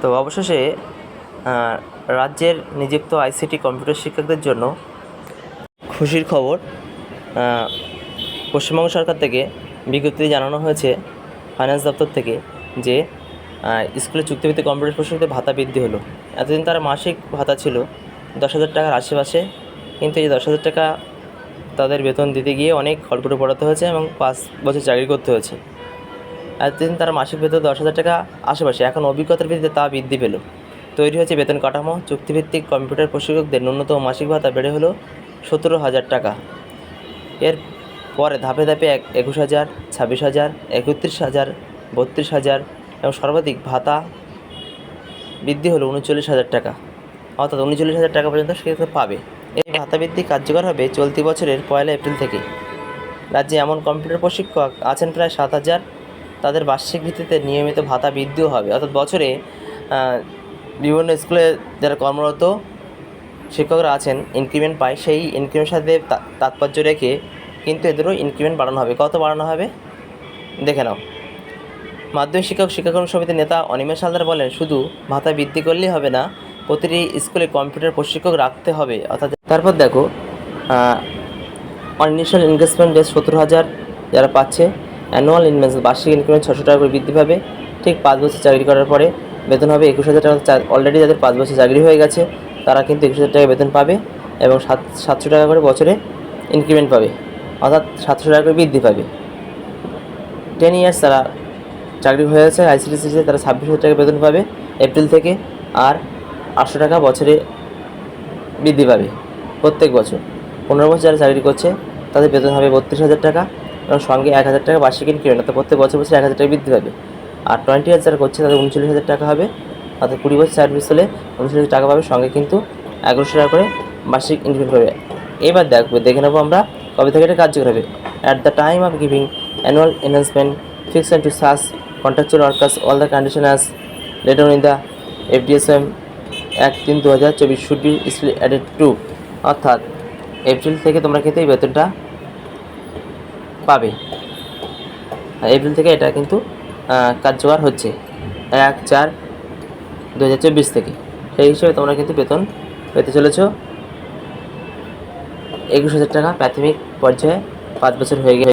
তো অবশেষে রাজ্যের নিযুক্ত আইসিটি কম্পিউটার শিক্ষকদের জন্য খুশির খবর পশ্চিমবঙ্গ সরকার থেকে বিজ্ঞপ্তি জানানো হয়েছে ফাইন্যান্স দপ্তর থেকে যে স্কুলে চুক্তিভিত্তিক কম্পিউটার প্রশিক্ষকদের ভাতা বৃদ্ধি হলো। এতদিন তার মাসিক ভাতা ছিল দশ হাজার টাকার আশেপাশে, কিন্তু এই দশ হাজার টাকা তাদের বেতন দিতে গিয়ে অনেক খড়কুটো পড়াতে হয়েছে এবং পাঁচ বছর চাকরি করতে হয়েছে। এতদিন তার মাসিক বেতন দশ হাজার টাকা আশেপাশে। এখন অভিজ্ঞতার ভিত্তিতে তা বৃদ্ধি পেল। তৈরি হয়েছে বেতন কাঠামো, চুক্তিভিত্তিক কম্পিউটার প্রশিক্ষকদের ন্যূনতম মাসিক ভাতা বেড়ে হলো সতেরো হাজার টাকা। এর পরে ধাপে ধাপে এক একুশ হাজার, ছাব্বিশ হাজার, একত্রিশ হাজার, বত্রিশ হাজার এবং সর্বাধিক ভাতা বৃদ্ধি হলো উনচল্লিশ হাজার টাকা। অর্থাৎ উনচল্লিশ হাজার টাকা পর্যন্ত সেক্ষেত্রে পাবে। এই ভাতা বৃদ্ধি কার্যকর হবে চলতি বছরের পয়লা এপ্রিল থেকে। রাজ্যে এমন কম্পিউটার প্রশিক্ষক আছেন প্রায় সাত হাজার। তাদের বার্ষিক ভিত্তিতে নিয়মিত ভাতা বৃদ্ধিও হবে। অর্থাৎ বছরে বিভিন্ন স্কুলে যারা কর্মরত শিক্ষকরা আছেন ইনক্রিমেন্ট পায়, সেই ইনক্রিমেন্টের সাথে তাৎপর্য রেখে কিন্তু এদেরও ইনক্রিমেন্ট বাড়ানো হবে। কত বাড়ানো হবে? দেখে নাও। মাধ্যমিক শিক্ষক, শিক্ষাকর্মী সমিতির নেতা অনিমেষ হালদার বলেন, শুধু ভাতা বৃদ্ধি করলেই হবে না, প্রতিটি স্কুলে কম্পিউটার প্রশিক্ষক রাখতে হবে। অর্থাৎ তারপর দেখো ইনিশিয়াল ইনভেস্টমেন্ট বেশ সত্তর হাজার যারা পাচ্ছে। অ্যানুয়াল ইনভেস্ট বার্ষিক ইনক্রিমেন্ট ছশো টাকা করে বৃদ্ধি পাবে। ঠিক পাঁচ বছর চাকরি করার পরে বেতন হবে একুশ হাজার টাকা অলরেডি যাদের পাঁচ বছর চাকরি হয়ে গেছে, তারা কিন্তু একুশ হাজার টাকা বেতন পাবে এবং সাত সাতশো টাকা করে বছরে ইনক্রিমেন্ট পাবে। অর্থাৎ সাতশো টাকা করে বৃদ্ধি পাবে। টেন ইয়ার্স তারা চাকরি হয়ে গেছে আইসিডিসিতে তারা ছাব্বিশ হাজার টাকা বেতন পাবে এপ্রিল থেকে আর আটশো টাকা বছরে বৃদ্ধি পাবে প্রত্যেক বছর। পনেরো বছর যারা চাকরি করছে, তাদের বেতন হবে বত্রিশ হাজার টাকা। এবং সঙ্গে এক হাজার টাকা বার্ষিক ইনক্রিমেন্ট অর্থাৎ প্রত্যেক বছর বছর এক হাজার টাকা বৃদ্ধি পাবে। আর টোয়েন্টি ইয়ার্স যারা করছে, তাদের উনচল্লিশ হাজার টাকা হবে। অর্থাৎ কুড়ি বছর সার্ভিস হলে উনচল্লিশ টাকা পাবে, সঙ্গে কিন্তু এগারোশো টাকা করে বার্ষিক ইনক্রিমেন্ট পাবে। এবার দেখব দেখে নেব আমরা কবে থেকে এটা কার্যকর হবে। At the time of giving annual enhancement fixed to such contractual workers all the condition as letter in the FDSM এক তিন দু হাজার চব্বিশ should be still added to অর্থাৎ এপ্রিল থেকে তোমরা কিন্তু এই বেতনটা পাবে। এপ্রিল থেকে এটা কিন্তু কার্যকর হচ্ছে। এক চার দু থেকে। সেই হিসেবে তোমরা কিন্তু বেতন পেতে চলেছ। একুশ হাজার টাকা প্রাথমিক পর্যায়ে পাঁচ বছর হয়ে গেছে।